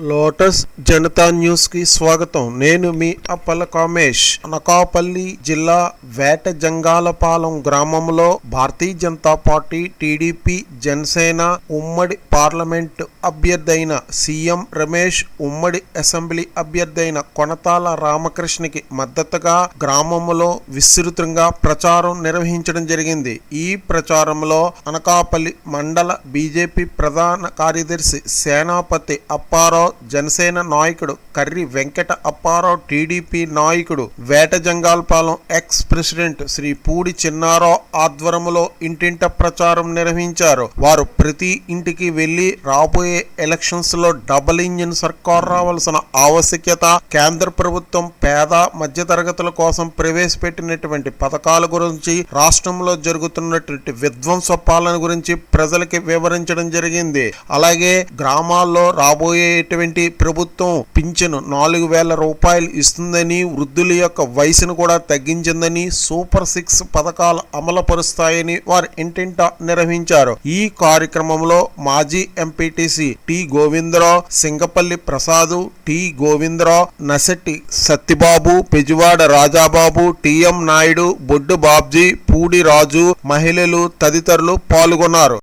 Lotus Janata న్యూస్కి స్వాగతం. నేను మీ అప్పల కామేష్. అనకాపల్లి జిల్లా వేట జంగాలపాలెం గ్రామంలో భారతీయ జనతా పార్టీ టీడీపీ జనసేన ఉమ్మడి పార్లమెంట్ అభ్యర్థైన సీఎం రమేష్ ఉమ్మడి అసెంబ్లీ అభ్యర్థైన కొనతాల రామకృష్ణకి మద్దతుగా గ్రామంలో విస్తృతంగా ప్రచారం నిర్వహించడం జరిగింది. ఈ ప్రచారంలో అనకాపల్లి మండల బీజేపీ ప్రధాన కార్యదర్శి సేనాపతి అప్పారావు జనసేన నాయకుడు కర్రి వెంకట అప్పారావు టీడీపీ నాయకుడు వేట జంగాల్పాలెం ఎక్స్ ప్రెసిడెంట్ శ్రీ పూడి చిన్నారావు ఆధ్వర్యంలో ఇంటింట ప్రచారం నిర్వహించారు. వారు ప్రతి ఇంటికి వెళ్ళి రాబోయే ఎలక్షన్స్లో డబుల్ ఇంజిన్ సర్కార్ రావాల్సిన ఆవశ్యకత కేంద్ర ప్రభుత్వం పేద మధ్యతరగతుల కోసం ప్రవేశపెట్టినటువంటి పథకాల గురించి రాష్ట్రంలో జరుగుతున్నటువంటి విధ్వంస పాలన గురించి ప్రజలకి వివరించడం జరిగింది. అలాగే గ్రామాల్లో రాబోయే రాబోయేటువంటి ప్రభుత్వం పింఛను నాలుగు వేల రూపాయలు ఇస్తుందని వృద్ధుల యొక్క వయసును కూడా తగ్గించిందని సూపర్ సిక్స్ పథకాలు అమలుపరుస్తాయని వారు ఇంటింట నిర్వహించారు. ఈ కార్యక్రమంలో మాజీ MPTC T Govindarao Singapalli Prasad T Govindarao Nasetti Sattibabu Pejuvada Rajababu TM Naidu Boddu Babji Pudi Raju మహిళలు తదితరులు పాల్గొన్నారు.